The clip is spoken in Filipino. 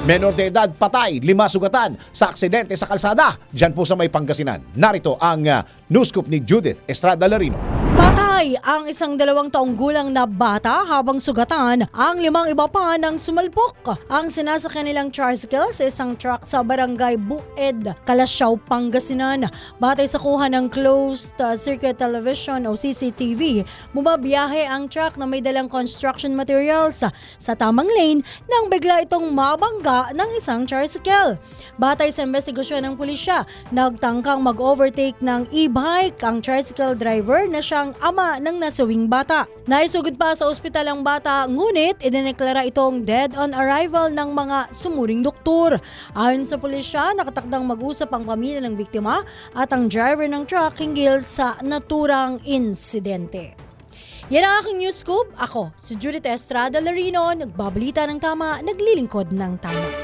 Menor de edad patay, lima sugatan sa aksidente sa kalsada. Diyan po sa may Pangasinan. Narito ang uh, news scoop ni Judith Estrada Larino. Patay ang isang dalawang taong gulang na bata habang sugatan ang limang iba pa ng sumalpok. Ang sinasakyan nilang tricycle sa isang truck sa barangay Bued, Kalasyaw, Pangasinan. Batay sa kuha ng closed uh, circuit television o CCTV, bumabiyahe ang truck na may dalang construction materials sa tamang lane nang bigla itong mabangga ng isang tricycle. Batay sa investigasyon ng pulisya, nagtangkang mag-overtake ng e-bike ang tricycle driver na siyang ama ng nasawing bata. Naisugod pa sa ospital ang bata, ngunit idineklara itong dead on arrival ng mga sumuring doktor. Ayon sa pulisya, nakatakdang mag-usap ang pamilya ng biktima at ang driver ng truck hinggil sa naturang insidente. Yan ang aking news scoop. Ako, si Judith Estrada Larino, nagbabalita ng tama, naglilingkod ng tama.